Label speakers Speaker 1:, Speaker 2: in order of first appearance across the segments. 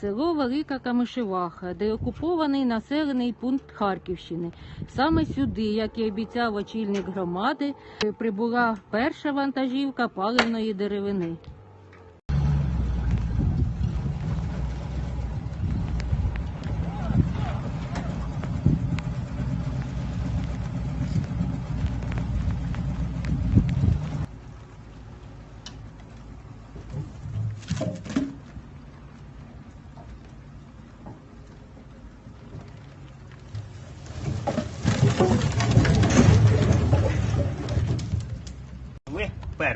Speaker 1: село Велика Камишеваха, де окупований населений пункт Харківщини. Саме сюди, як і обіцяв очільник громади, прибула перша вантажівка паливної деревини.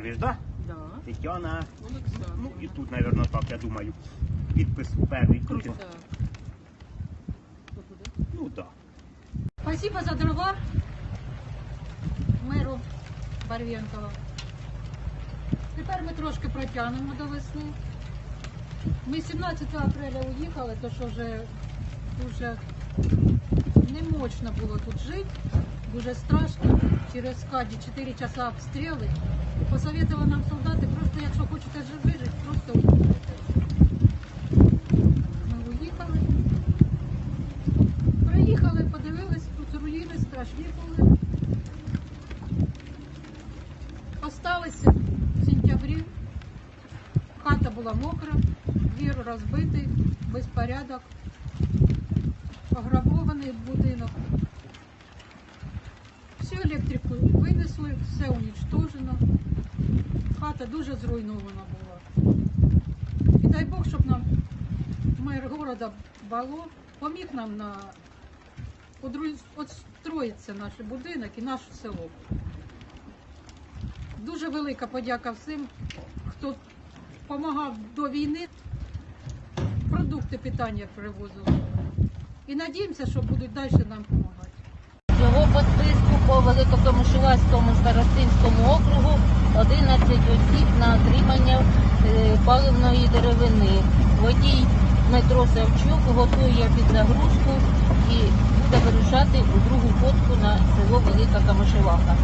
Speaker 2: Ви да?
Speaker 3: Да,
Speaker 2: Тетяна.
Speaker 3: Олександр.
Speaker 2: Ну і тут, мабуть, так, я думаю. Підпис перший. Крутим.
Speaker 3: Так.
Speaker 2: Ну так.
Speaker 3: Спасибо за дрова меру Барвєнкова. Тепер ми трошки протягнемо до весни. Ми 17 апреля уїхали, то що вже дуже не мощно було тут жити, дуже страшно. Через скаді 4 часа обстріли. Посоветували нам солдати, просто якщо хочете жи- вижити, просто уїжджайте. Ми уїхали. Приїхали, подивились, тут руїни страшні були. Осталися в сентябрі. Хата була мокра, двір розбитий, безпорядок, пограбований будинок. Все унічтожено. Хата дуже зруйнована була. І дай Бог, щоб нам мер города Бало поміг нам на отстроїться наш будинок і наше село. Дуже велика подяка всім, хто допомагав до війни. Продукти питання привозили. І надіємося, що будуть далі нам допомагати.
Speaker 1: Всього по списку по Великокомишувацькому старостинському округу 11 осіб на отримання е, паливної деревини. Водій Дмитро Савчук готує під загрузку і буде вирушати у другу ходку на село Велика Камишеваха.